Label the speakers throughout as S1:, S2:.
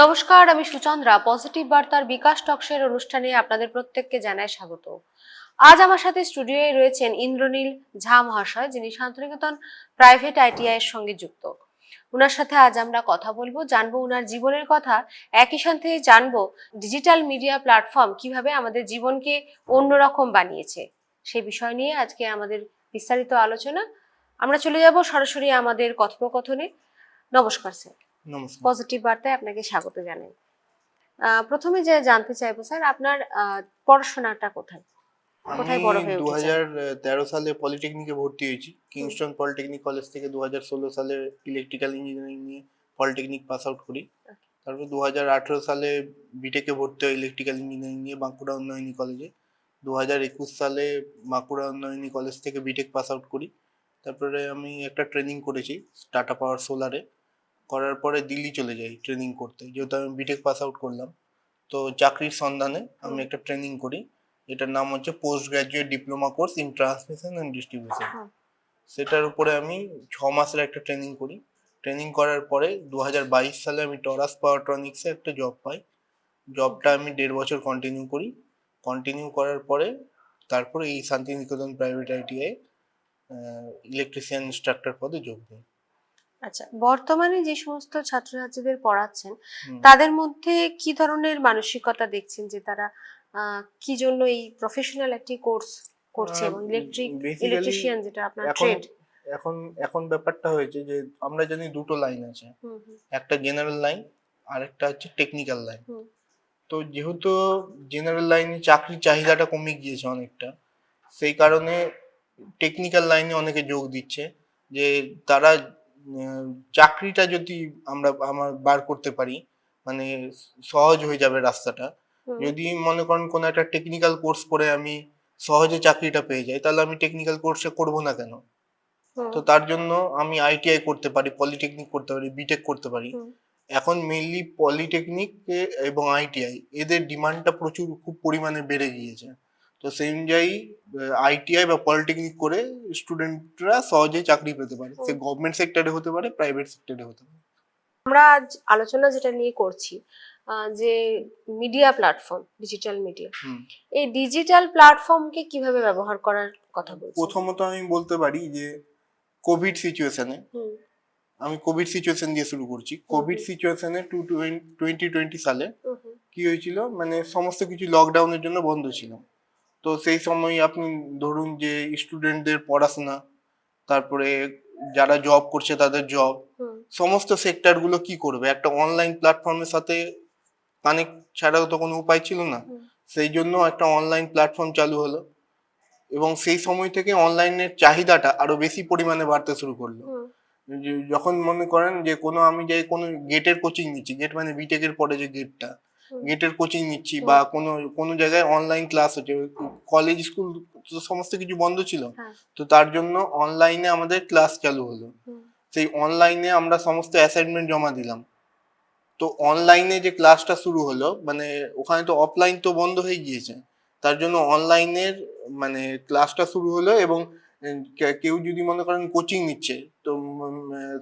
S1: নমস্কার, আমি সুচন্দ্রা। পজিটিভ বার্তার বিকাশ টকসের অনুষ্ঠানে আপনাদের প্রত্যেককে জানাই স্বাগত। আজ আমার সাথে স্টুডিওয়ে রয়েছেন ইন্দ্রনীল ঝা মহাশয় যিনি শান্তিনিকেতন প্রাইভেট আইটিআই এর সঙ্গে যুক্ত। ওনার সাথে আজ আমরা কথা বলব, জানব ওনার জীবনের কথা, একই সাথে জানব ডিজিটাল মিডিয়া প্ল্যাটফর্ম কীভাবে আমাদের জীবনকে অন্যরকম বানিয়েছে। সেই বিষয় নিয়ে আজকে আমাদের বিস্তারিত আলোচনা। আমরা চলে যাব সরাসরি আমাদের কথোপকথনে। নমস্কার, স্যার। পজিটিভ বার্তায় আপনাকে স্বাগত জানাই। প্রথমে যে জানতে চাইব স্যার আপনার পড়াশোনাটা কোথায়? কোথায় বড় হয়ে
S2: সালে পলিটেকনিকে ভর্তি হয়েছি। কিংস্টন পলিটেকনিক কলেজ থেকে দু হাজার ষোলো সালে ইলেকট্রিক্যাল ইঞ্জিনিয়ারিং নিয়ে পলিটেকনিক পাস আউট করি। তারপর দু হাজার আঠেরো সালে বিটেকে ভর্তি হয় ইলেকট্রিক্যাল ইঞ্জিনিয়ারিং নিয়ে বাঁকুড়া উন্নয়নী কলেজে। দু হাজার একুশ সালে বাঁকুড়া উন্নয়নী কলেজ থেকে বিটেক পাস আউট করি। তারপরে আমি একটা ট্রেনিং করেছি টাটা পাওয়ার সোলারে। করার পরে দিল্লি চলে যাই ট্রেনিং করতে। যেহেতু আমি বিটেক পাস আউট করলাম তো চাকরির সন্ধানে আমি একটা ট্রেনিং করি এটার নাম হচ্ছে post graduate diploma course in transmission and distribution সেটার উপরে আমি ছ মাসের একটা ট্রেনিং করি। ট্রেনিং করার পরে দু হাজার বাইশ সালে আমি টরাস পাওয়ারট্রনিক্সে একটা জব পাই। জবটা আমি দেড় বছর কন্টিনিউ করি। কন্টিনিউ করার পরে তারপরে এই Santiniketan private ITI electrician instructor পদে যোগ দিই।
S1: আচ্ছা বর্তমানে যে সমস্ত ছাত্রছাত্রীদের পড়াচ্ছেন তাদের মধ্যে কি ধরনের মানসিকতা দেখছেন যে তারা কি জন্য এই প্রফেশনাল একটি কোর্স করছে এবং ইলেকট্রিক ইলেকট্রিশিয়ান যেটা আপনার ট্রেড
S2: এখন এখন ব্যাপারটা হয়েছে যে আমরা জানি দুটো লাইন আছে। একটা জেনারেল লাইন আর একটা হচ্ছে টেকনিক্যাল লাইন। তো যেহেতু জেনারেল লাইনে চাকরির চাহিদাটা কমে গিয়েছে অনেকটা সেই কারণে টেকনিক্যাল লাইনে অনেকে যোগ দিচ্ছে যে তারা চাকরিটা যদি আমরা আমার বার করতে পারি মানে সহজ হয়ে যাবে রাস্তাটা। যদি মনে করেন কোনো একটা টেকনিক্যাল কোর্স করে আমি সহজে চাকরিটা পেয়ে যাই তাহলে আমি টেকনিক্যাল কোর্সে করব না কেন? তো তার জন্য আমি আইটিআই করতে পারি পলিটেকনিক করতে পারি বিটেক করতে পারি। এখন মেইনলি পলিটেকনিক এবং আইটিআই এদের ডিমান্ডটা প্রচুর খুব পরিমাণে বেড়ে গিয়েছে। তো সেই অনুযায়ী আইটিআই বা পলিটেকনিক করে স্টুডেন্টরা সহজেই চাকরি পেতে পারে। সে গভর্নমেন্ট সেক্টরে হতে পারে প্রাইভেট সেক্টরে হতে পারে।
S1: আমরা আজ আলোচনা যেটা নিয়ে করছি যে মিডিয়া প্ল্যাটফর্ম ডিজিটাল মিডিয়া এই ডিজিটাল প্ল্যাটফর্মকে কীভাবে ব্যবহার করার কথা বলছি
S2: প্রথমত আমি বলতে পারি যে কোভিড সিচুয়েশনে আমি কোভিড সিচুয়েশন দিয়ে শুরু করছি। কোভিড সিচুয়েশনে টু টোয়েন্টি টোয়েন্টি সালে কি হয়েছিল? মানে সমস্ত কিছু লকডাউনের জন্য বন্ধ ছিল। তো সেই সময় আপনি ধরুন যে স্টুডেন্টদের পড়াশোনা তারপরে যারা জব করছে তাদের জব সমস্ত সেক্টরগুলো কি করবে? একটা অনলাইন প্ল্যাটফর্মের সাথে কানেক্ট ছাড়াও তো কোনো উপায় ছিল না। সেই জন্য একটা অনলাইন প্ল্যাটফর্ম চালু হলো এবং সেই সময় থেকে অনলাইনের চাহিদাটা আরও বেশি পরিমাণে বাড়তে শুরু করল। যে যখন মনে করেন যে কোনো আমি যাই কোনো গেটের কোচিং নিচ্ছি গেট মানে বিটেকের পরে যে গেটটা। গেটের কোচিং নিচ্ছি বা কোনো কোনো জায়গায় অনলাইন ক্লাস হচ্ছে কলেজ স্কুল সমস্ত কিছু বন্ধ ছিল।
S1: হ্যাঁ।
S2: তো তার জন্য অনলাইনে আমাদের ক্লাস চালু হলো। সেই অনলাইনে আমরা সমস্ত অ্যাসাইনমেন্ট জমা দিলাম। তো অনলাইনে যে ক্লাসটা শুরু হলো মানে ওখানে তো অফলাইন তো বন্ধ হয়ে গিয়েছে। তার জন্য অনলাইনের মানে ক্লাসটা শুরু হলো এবং কেউ যদি মনে করেন কোচিং নিচ্ছে তো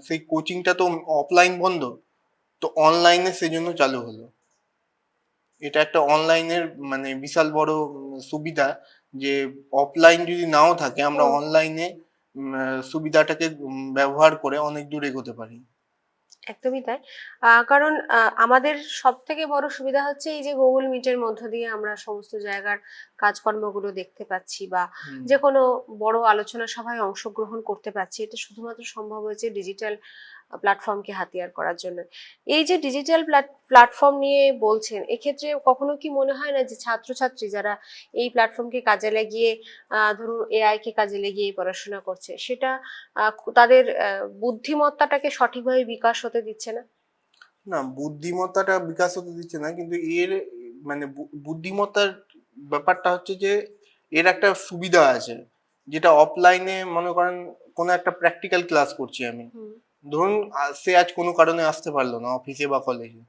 S2: সেই কোচিংটা তো অফলাইন বন্ধ। তো অনলাইনে সেজন্য চালু হলো। এটা একটা অনলাইনের মানে বিশাল বড় সুবিধা যে অফলাইন যদি নাও থাকে আমরা অনলাইনে সুবিধাটাকে ব্যবহার করে অনেক দূর এগোতে পারি।
S1: একদমই তাই। কারণ আমাদের সব থেকে বড় সুবিধা হচ্ছে এই যে গুগল মিটের মধ্য দিয়ে আমরা সমস্ত জায়গার কাজকর্মগুলো দেখতে পাচ্ছি বা। যে কোনো বড় আলোচনা সভায় অংশগ্রহণ করতে পারছি। এটা শুধুমাত্র সম্ভব হয়েছে ডিজিটাল প্ল্যাটফর্মকে হাতিয়ার করার জন্য। এই যে ডিজিটাল প্ল্যাটফর্ম নিয়ে বলছেন এক্ষেত্রে কখনো কি মনে হয় না যে ছাত্রছাত্রী যারা এই প্ল্যাটফর্মকে কাজে লাগিয়ে ধরুন এআই কে কাজে লাগিয়ে পড়াশোনা করছে সেটা তাদের বুদ্ধিমত্তাটাকে সঠিকভাবে বিকাশ হতে দিচ্ছে না?
S2: না বুদ্ধিমত্তাটা বিকাশ হতে দিচ্ছে না কিন্তু এর মানে বুদ্ধিমত্তার ব্যাপারটা হচ্ছে যে এর একটা সুবিধা আছে। যেটা অফলাইনে মনে করেন কোনো একটা প্র্যাকটিক্যাল ক্লাস করছি আমি। ধরুন সে আজ কোনো কারণে আসতে পারল না অফিসে বা কলেজে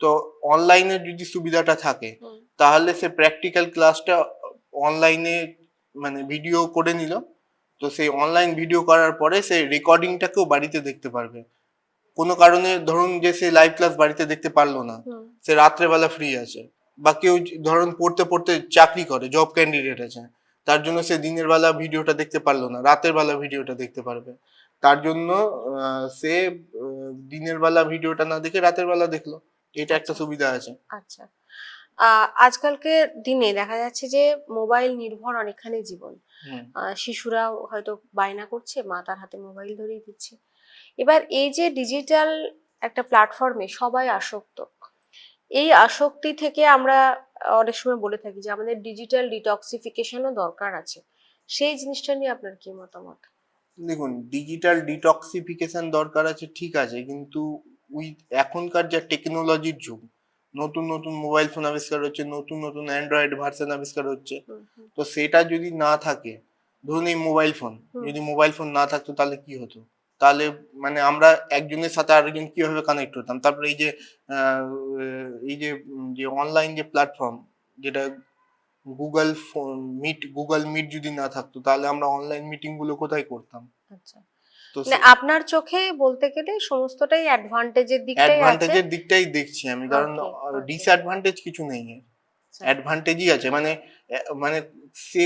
S2: তো অনলাইনে যদি সুবিধাটা থাকে তাহলে সে প্র্যাকটিক্যাল ক্লাসটা অনলাইনে মানে ভিডিও করে নিল। তো সেই অনলাইন ভিডিও করার পরে সে রেকর্ডিংটাকেও বাড়িতে দেখতে পারবে। কোনো কারণে ধরুন যে সে লাইভ ক্লাস বাড়িতে দেখতে পারল না সে রাত্রেবেলা ফ্রি আছে। বা কেউ ধরুন পড়তে পড়তে চাকরি করে জব ক্যান্ডিডেট আছে। তার জন্য সে দিনের বেলা ভিডিওটা দেখতে পারল না রাতের বেলা ভিডিওটা দেখতে পারবে। তার জন্য সে দিনের বেলা ভিডিওটা না দেখে রাতের বেলা দেখল। এটা একটা সুবিধা আছে।
S1: আচ্ছা। আহ, আজকালকের দিনে দেখা যাচ্ছে যে মোবাইল নির্ভর অনেকখানি জীবন। শিশুরাও হয়তো বায়না করছে মা তার হাতে মোবাইল ধরিয়ে দিচ্ছে। এবার এই যে ডিজিটাল একটা প্ল্যাটফর্মে সবাই আসক্ত এই আসক্তি থেকে আমরা অনেক সময় বলে থাকি যে আমাদের ডিজিটাল ডিটক্সিফিকেশনও দরকার আছে। সেই জিনিসটা নিয়ে আপনার কি মতামত?
S2: দেখুন ডিজিটাল ডিটক্সিফিকেশন দরকার আছে ঠিক আছে কিন্তু উইথ এখনকার যা টেকনোলজির যুগ নতুন নতুন মোবাইল ফোন আবিষ্কার হচ্ছে নতুন নতুন অ্যান্ড্রয়েড ভার্সন আবিষ্কার হচ্ছে তো সেটা যদি না থাকে ধরুন এই মোবাইল ফোন যদি মোবাইল ফোন না থাকতো তাহলে কি হতো? তাহলে মানে আমরা একজনের সাথে আরেকজন কীভাবে কানেক্ট হতাম? তারপরে এই যে এই যে যে অনলাইন যে প্ল্যাটফর্ম যেটা গুগল মিট গুগল মিট যদি না থাকতো তাহলে আমরা অনলাইন মিটিংগুলো কোথায় করতাম?
S1: আচ্ছা। আপনার চোখে বলতে গেলে সমস্তটাই অ্যাডভান্টেজের দিকটাই
S2: অ্যাডভান্টেজের দিকটাই দেখছি আমি কারণ. ডিসঅ্যাডভান্টেজ কিছু নেই
S1: আচ্ছা,
S2: অ্যাডভান্টেজই আছে মানে মানে সে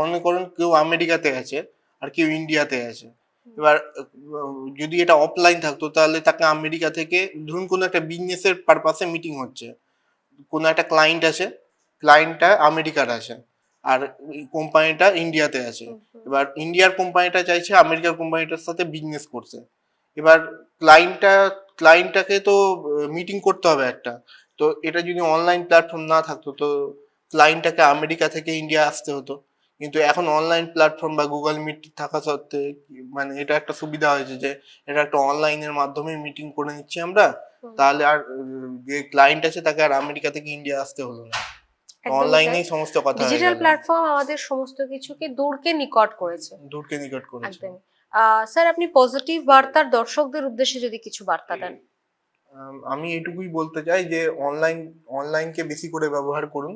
S2: মনে করুন কেউ আমেরিকাতে আছে আর কেউ ইন্ডিয়াতে আছে। এবার যদি এটা অফলাইন থাকতো তাহলে তাকে আমেরিকা থেকে ধরুন কোনো একটা বিজনেসের পারপাসে মিটিং হচ্ছে। কোনো একটা ক্লায়েন্ট আছে ক্লায়েন্টটা আমেরিকার আছে আর কোম্পানিটা ইন্ডিয়াতে আছে। এবার ইন্ডিয়ার কোম্পানিটা চাইছে আমেরিকার কোম্পানিটার সাথে বিজনেস করছে। এবার ক্লায়েন্টটা ক্লায়েন্টটাকে তো মিটিং করতে হবে একটা। তো এটা যদি অনলাইন প্ল্যাটফর্ম না থাকতো তো ক্লায়েন্টটাকে আমেরিকা থেকে ইন্ডিয়া আসতে হতো। কিন্তু এখন অনলাইন প্ল্যাটফর্ম বা গুগল মিট থাকা সত্ত্বে মানে এটা একটা সুবিধা হয়েছে যে এটা একটা অনলাইনের মাধ্যমে মিটিং করে নিচ্ছি আমরা। তাহলে আর যে ক্লায়েন্ট আছে তাকে আর আমেরিকা থেকে ইন্ডিয়া আসতে হলো না। অনলাইনেই সমস্ত কথা
S1: ডিজিটাল প্ল্যাটফর্ম আমাদের সমস্ত কিছুকে দূরকে নিকট করেছে।
S2: দূরকে নিকট করেছে।
S1: স্যার আপনি পজিটিভ বার্তার দর্শকদের উদ্দেশ্যে যদি কিছু বার্তা দেন।
S2: আমি এটুকুই বলতে চাই যে অনলাইন অনলাইনকে বেশি করে ব্যবহার করুন।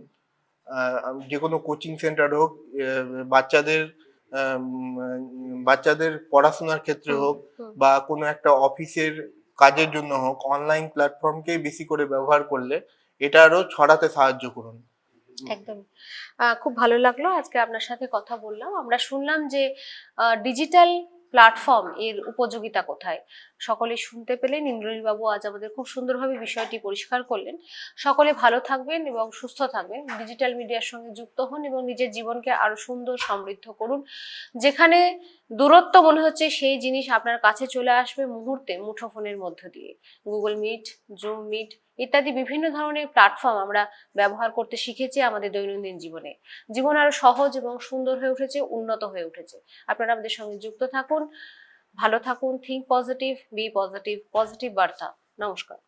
S2: যে কোনো কোচিং সেন্টার হোক বাচ্চাদের বাচ্চাদের পড়াশোনার ক্ষেত্রে হোক বা কোনো একটা অফিসের কাজের জন্য হোক অনলাইন প্ল্যাটফর্মকে বেশি করে ব্যবহার করলে এটা আরও ছড়াতে সাহায্য করুন।
S1: একদমই আহ, খুব ভালো লাগল আজকে আপনার সাথে কথা বললাম। আমরা শুনলাম যে ডিজিটাল প্ল্যাটফর্ম এর উপযোগিতা কোথায়? সকলে শুনতে পেলেন। ইন্দ্রনীল বাবু আজ আমাদের খুব সুন্দরভাবে বিষয়টি পরিষ্কার করলেন। সকলে ভালো থাকবেন এবং সুস্থ থাকবেন। ডিজিটাল মিডিয়ার সঙ্গে যুক্ত হন এবং নিজের জীবনকে আরও সুন্দর সমৃদ্ধ করুন। যেখানে দূরত্ব মনে হচ্ছে সেই জিনিস আপনার কাছে চলে আসবে মুহূর্তে মুঠোফোনের মধ্য দিয়ে। গুগল মিট, জুম মিট ইত্যাদি বিভিন্ন ধরনের প্ল্যাটফর্ম আমরা ব্যবহার করতে শিখেছি আমাদের দৈনন্দিন জীবনে। জীবন আরও সহজ এবং সুন্দর হয়ে উঠেছে, উন্নত হয়ে উঠেছে। আপনারা আমাদের সঙ্গে যুক্ত থাকুন। ভালো থাকুন think positive be positive positive বার্তা। নমস্কার।